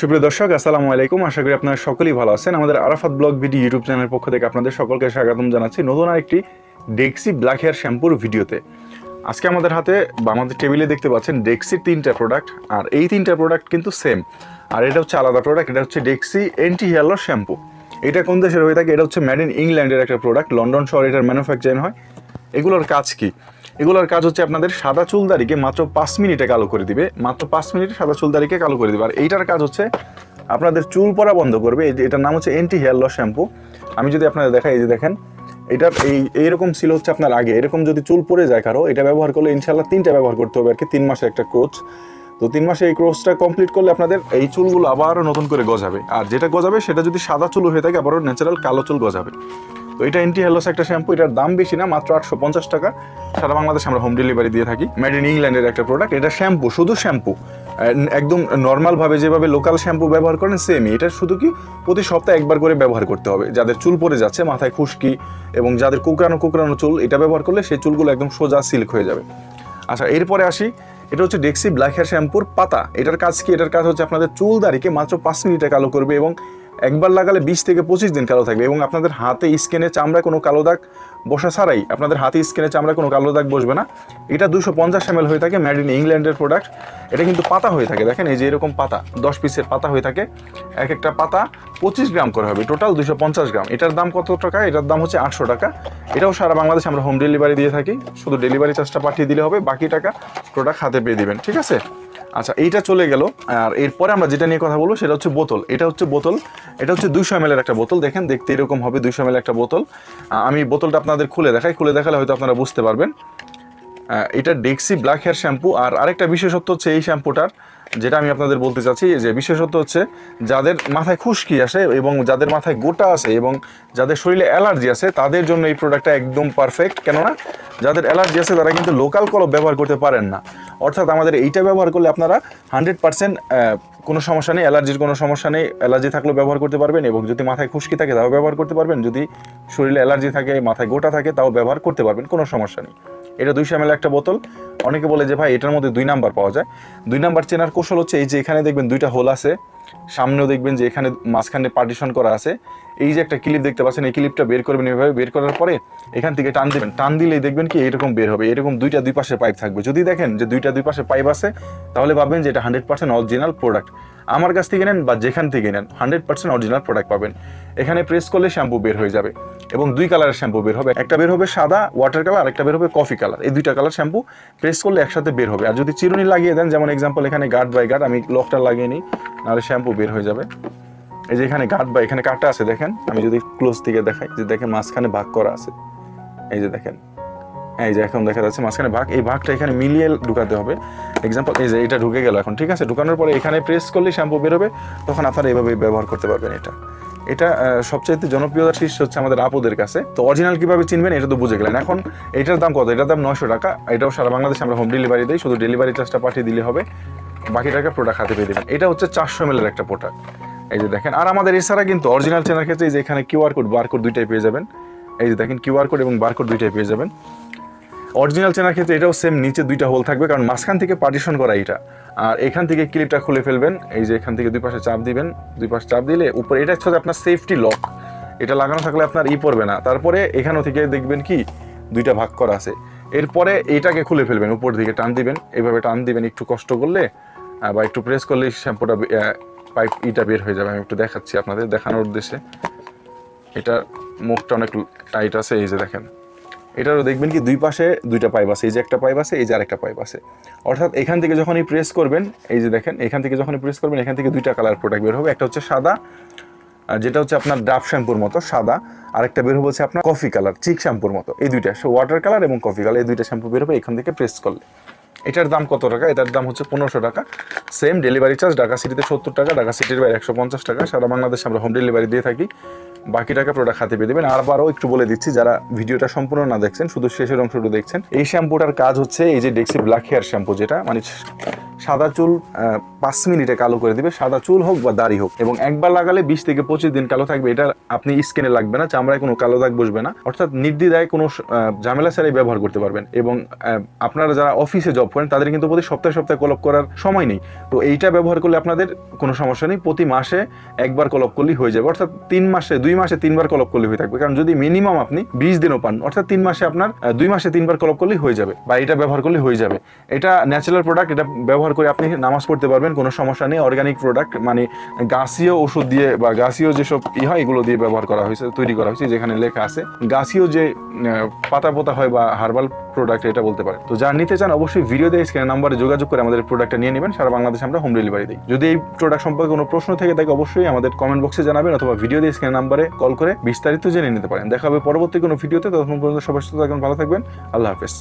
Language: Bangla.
সুপ্রিয় দর্শক, আসসালামু আলাইকুম। আশা করি আপনারা সকলেই ভালো আছেন। আমাদের আরাফাত ব্লগ ভিডি ইউটিউব চ্যানেলের পক্ষ থেকে আপনাদের সকলকে স্বাগতম জানাচ্ছি নতুন আরেকটি ডেক্সি ব্ল্যাক হেয়ার শ্যাম্পুর ভিডিওতে। আজকে আমাদের হাতে, বা আমাদের টেবিলে দেখতে পাচ্ছেন ডেক্সির তিনটা প্রোডাক্ট আর এই তিনটা প্রোডাক্ট কিন্তু সেম আর এটা হচ্ছে আলাদা প্রোডাক্ট এটা হচ্ছে ডেক্সি এন্টি হেয়ার শ্যাম্পু এটা কোন দেশের হয়ে থাকে? এটা হচ্ছে মেড ইন ইংল্যান্ডের একটা প্রোডাক্ট লন্ডন শহরে এটার ম্যানুফ্যাকচারিং হয়। এগুলোর কাজ কি? এগুলোর কাজ হচ্ছে আপনাদের সাদা চুলদারিকে মাত্র পাঁচ মিনিটে কালো করে দিবে। মাত্র পাঁচ মিনিটে সাদা চুলদারিকে কালো করে দিবে। আর এইটার কাজ হচ্ছে আপনাদের চুল পড়া বন্ধ করবে। এটার নাম হচ্ছে এন্টি হেয়ার লস শ্যাম্পু আমি যদি আপনাদের দেখাই, এই যে দেখেন, এটার এই, এইরকম ছিল হচ্ছে আপনার আগে। এরকম যদি চুল পড়ে যায় কারও, এটা ব্যবহার করলে ইনশাল্লাহ তিনটা ব্যবহার করতে হবে আর কি, তিন মাসে একটা কোচ। তো তিন মাসে এই কোর্সটা কমপ্লিট করলে আপনাদের এই চুলগুলো আবারও নতুন করে গজাবে। আর যেটা গজাবে, সেটা যদি সাদা চুল হয়ে থাকে, আবারও ন্যাচারাল কালো চুল গজাবে। তো এটা এন্টি হ্যালোস একটা শ্যাম্পু এটার দাম বেশি না, মাত্র আটশো পঞ্চাশ টাকা। সারা বাংলাদেশে আমরা হোম ডেলিভারি দিয়ে থাকি। মেড ইন ইংল্যান্ডের একটা প্রোডাক্ট এটা শ্যাম্পু শুধু শ্যাম্পু একদম নর্মালভাবে যেভাবে লোকাল শ্যাম্পু ব্যবহার করেন সেমই এটা শুধু কি প্রতি সপ্তাহে একবার করে ব্যবহার করতে হবে। যাদের চুল পড়ে যাচ্ছে, মাথায় খুশকি এবং যাদের কুকরানো কুকরানো চুল, এটা ব্যবহার করলে সেই চুলগুলো একদম সোজা সিল্ক হয়ে যাবে। আচ্ছা এরপরে আসি। এটা হচ্ছে ডেক্সি ব্ল্যাক হেয়ার শ্যাম্পুর পাতা। এটার কাজ কি? এটার কাজ হচ্ছে আপনাদের চুল দাড়িকে মাত্র পাঁচ মিনিটে কালো করবে এবং একবার লাগালে বিশ থেকে পঁচিশ দিন কালো থাকবে এবং আপনাদের হাতে স্কিনে চামড়ায় কোনো কালো দাগ বসা ছাড়াই আপনাদের হাতে স্কিনে চামড়ায় কোনো কালো দাগ বসবে না। এটা দুশো পঞ্চাশ এম হয়ে থাকে মেড ইন ইংল্যান্ডের প্রোডাক্ট এটা কিন্তু পাতা হয়ে থাকে। দেখেন এই যে এরকম পাতা, দশ পিসের পাতা হয়ে থাকে। এক একটা পাতা পঁচিশ গ্রাম করে হবে। টোটাল দুশো পঞ্চাশ গ্রাম। এটার দাম কত টাকা? এটার দাম হচ্ছে আটশো টাকা। এটাও সারা বাংলাদেশে আমরা হোম ডেলিভারি দিয়ে থাকি। শুধু ডেলিভারি চার্জটা পাঠিয়ে দিলে হবে। বাকি টাকা প্রোডাক্ট হাতে পেয়ে দিবেন। ঠিক আছে? আচ্ছা এইটা চলে গেল। আর এরপরে আমরা যেটা নিয়ে কথা বলব সেটা হচ্ছে বোতল। এটা হচ্ছে বোতল। এটা হচ্ছে দুইশো এম একটা বোতল। দেখেন, দেখতে এরকম হবে দুইশো এম একটা বোতল। আমি বোতলটা আপনাদের খুলে দেখাই। খুলে দেখালে হয়তো আপনারা বুঝতে পারবেন। এটা ডেক্সি ব্ল্যাক হেয়ার শ্যাম্পু আর আরেকটা বিশেষত্ব হচ্ছে এই শ্যাম্পুটার, যেটা আমি আপনাদের বলতে চাচ্ছি, যে বিশেষত্ব হচ্ছে যাদের মাথায় খুশকি আসে এবং যাদের মাথায় গোটা আছে এবং যাদের শরীরে অ্যালার্জি আছে, তাদের জন্য এই প্রোডাক্টটা একদম পারফেক্ট। কেননা, যাদের অ্যালার্জি আছে, তারা কিন্তু লোকাল কলপ ব্যবহার করতে পারেন না। অর্থাৎ আমাদের এইটা ব্যবহার করলে আপনারা হান্ড্রেড পার্সেন্ট কোনো সমস্যা নেই, অ্যালার্জির কোনো সমস্যা নেই, অ্যালার্জি থাকলেও ব্যবহার করতে পারবেন এবং যদি মাথায় খুশকি থাকে তাও ব্যবহার করতে পারবেন, যদি শরীরে অ্যালার্জি থাকে, মাথায় গোটা থাকে তাও ব্যবহার করতে পারবেন, কোনো সমস্যা নেই। এটা দুইশো এম একটা বোতল। অনেকে বলে যে, ভাই, এটার মধ্যে দুই নাম্বার পাওয়া যায়। দুই নাম্বার চেনার কৌশল হচ্ছে, এই যে এখানে দেখবেন দুইটা হোল আছে। সামনেও দেখবেন যে এখানে মাঝখানে পার্টিশন করা আছে। এই যে একটা ক্লিপ দেখতে পাচ্ছেন, এই ক্লিপটা বের করবেন এভাবে। বের করার পরে এখান থেকে টান দিবেন। টান দিলেই দেখবেন কি, এরকম বের হবে। এরকম দুইটা দুই পাশে পাইপ থাকবে। যদি দেখেন যে দুইটা দুই পাশে পাইপ আছে, তাহলে ভাববেন যে এটা হান্ড্রেড পার্সেন্ট অরিজিনাল প্রোডাক্ট আমার কাছ থেকে নেন বা যেখান থেকে নেন হান্ড্রেড পার্সেন্ট অরিজিনাল প্রোডাক্ট পাবেন। এখানে প্রেস করলে শ্যাম্পু বের হয়ে যাবে। এবং দুই কালারের শ্যাম্পু বের হবে। একটা বের হবে সাদা ওয়াটার কালার আর একটা বের হবে কফি কালার এই দুইটা কালার শ্যাম্পু প্রেস করলে একসাথে বের হবে। আর যদি চিরুনি লাগিয়ে দেন, যেমন এক্সাম্পল এখানে গার্ড বাই গার্ড আমি লকটা লাগিয়ে নিই, নাহলে শ্যাম্পু বের হয়ে যাবে। এই যে এখানে গার্ড বা এখানে কাটা আছে দেখেন। আমি যদি ক্লোজ থেকে দেখাই, যে দেখেন মাঝখানে ভাগ করা আছে। এই যে দেখেন। এই যে এখন দেখা যাচ্ছে মাঝখানে ভাগ। এই ভাগটা এখানে মিলিয়ে ঢুকাতে হবে। এক্সাম্পল এই যে এটা ঢুকে গেল এখন, ঠিক আছে? ঢুকানোর পরে এখানে প্রেস করলে শ্যাম্পু বেরোবে তখন আপনারা এভাবে ব্যবহার করতে পারবেন এটা। এটা সবচাইতে জনপ্রিয়তার শীর্ষ হচ্ছে আমাদের আপুদের কাছে। তো অরিজিনাল কীভাবে চিনবেন এটা তো বুঝে গেলেন। এখন এটার দাম কত? এটার দাম নয়শো টাকা। এটাও সারা বাংলাদেশে আমরা হোম ডেলিভারি দিই। শুধু ডেলিভারি চার্জটা পাঠিয়ে দিলে হবে। বাকি টাকা প্রোডাক্ট হাতে পেয়ে দেবেন। এটা হচ্ছে চারশো এম একটা প্রোডাক্ট এই যে দেখেন, আর আমাদের এছাড়া কিন্তু অরিজিনাল চেনার ক্ষেত্রে এই যে এখানে কিউআর কোড বারকোড দুইটাই পেয়ে যাবেন। এই যে দেখেন কিউআর কোড এবং বারকোড দুইটাই পেয়ে যাবেন। অরিজিনাল চেনার ক্ষেত্রে এটাও সেম নিচে দুইটা হোল থাকবে, কারণ মাঝখান থেকে পার্টিশন করা এটা। আর এখান থেকে ক্লিপটা খুলে ফেলবেন, এই যে এখান থেকে দুই পাশে চাপ দিবেন, দুই পাশে চাপ দিলে উপরে, এটা হচ্ছে আপনার সেফটি লক এটা লাগানো থাকলে আপনার ই পড়বে না। তারপরে এখানে থেকে দেখবেন কি, দুইটা ভাগ করা আছে। এরপরে এটাকে খুলে ফেলবেন, উপর দিকে টান দিবেন। এইভাবে টান দিবেন, একটু কষ্ট করলে বা একটু প্রেস করলে শ্যাম্পুটা পাইপ ইটা বের হয়ে যাবে। আমি একটু দেখাচ্ছি আপনাদের দেখানোর উদ্দেশ্যে। এটা মুখটা অনেক টাইট আছে, এই যে দেখেন। এটারও দেখবেন কি দুই পাশে দুইটা পাইপ আছে, এই যে একটা পাইপ আছে, এই যে আরেকটা পাইপ আছে। অর্থাৎ এখান থেকে যখনই প্রেস করবেন, এই যে দেখেন, এখান থেকে যখনই প্রেস করবেন, এখান থেকে দুইটা কালার প্রোডাক্ট বের হবে। একটা হচ্ছে সাদা যেটা হচ্ছে আপনার ডাব শ্যাম্পুর মতো, সাদা। আরেকটা বের হবে হচ্ছে আপনার কফি কালার চিক শ্যাম্পুর মতো। এই দুইটা ওয়াটার কালার এবং কফি কালার এই দুইটা শ্যাম্পু বের হবে, এখান থেকে প্রেস করলে। এটার দাম কত টাকা? এটার দাম হচ্ছে পনেরোশো টাকা। সেম ডেলিভারি চার্জ ঢাকা সিটিতে সত্তর টাকা, ঢাকা সিটির বাইরে একশো পঞ্চাশ টাকা। সারা বাংলাদেশে আমরা হোম ডেলিভারি দিয়ে থাকি। বাকি টাকা প্রোডাক্ট হাতে পেয়ে দেবেন। আবারও একটু বলে দিচ্ছি, যারা ভিডিওটা সম্পূর্ণ না দেখছেন, শুধু শেষের অংশটুকু দেখছেন। এই শ্যাম্পুটার কাজ হচ্ছে এই যে ডেক্সি ব্ল্যাক হেয়ার শ্যাম্পু যেটা মানে সাদা চুল পাঁচ মিনিটে কালো করে দিবে, সাদা চুল হোক বা দাড়ি হোক। এবং একবার লাগালে বিশ থেকে পঁচিশ দিন কালো থাকবে, এটা আপনি স্কিনে লাগবে না, চামড়ায় কোনো কালো দাগ বসবে না। অর্থাৎ নির্দ্বিধায় কোনো ঝামেলা ছাড়াই ব্যবহার করতে পারবেন। এবং আপনারা যারা অফিসে জব করেন, তাদের কিন্তু প্রতি সপ্তাহে সপ্তাহে কলপ করার সময় নেই। তো এইটা ব্যবহার করলে আপনাদের কোনো সমস্যা নেই। প্রতি মাসে একবার কলপ করলেই হয়ে যাবে। অর্থাৎ তিন মাসে, দুই মাসে তিনবার কলপ করলে হয়ে থাকবে। কারণ যদি মিনিমাম আপনি বিশ দিনও পান, অর্থাৎ তিন মাসে আপনার দুই মাসে তিনবার কলপ করলেই হয়ে যাবে বা এটা ব্যবহার করলে হয়ে যাবে। এটা ন্যাচারাল প্রোডাক্ট এটা ব্যবহার করে আপনি নামাজ পড়তে পারবেন, কোনো সমস্যা নেই। অর্গানিক প্রোডাক্ট মানে গাছীয় ওষুধ দিয়ে বা গাছীয় যেসব ই হয়, এগুলো দিয়ে ব্যবহার করা হয়েছে, তৈরি করা হয়েছে, যেখানে লেখা আছে, গাছীয় যে পাতা পোতা হয় বা হার্বাল প্রোডাক্ট এটা বলতে পারে তো যারা নিতে চান, অবশ্যই ভিডিও দিয়ে স্ক্যান নাম্বারে যোগাযোগ করে আমাদের প্রোডাক্টটা নিয়ে নেবেন, সারা বাংলাদেশে আমরা হোম ডেলিভারি দিই। যদি এই প্রোডাক্ট সম্পর্কে কোনো প্রশ্ন থেকে থাকে, অবশ্যই আমাদের কমেন্ট বক্সে জানাবেন, অথবা ভিডিও দিয়ে স্ক্যান নাম্বারে কল করে বিস্তারিত জেনে নিতে পারেন। দেখা হবে পরবর্তী কোনো ভিডিওতে। ততক্ষণ পর্যন্ত সবাই সুস্থ থাকবেন, ভালো থাকবেন। আল্লাহ হাফেজ।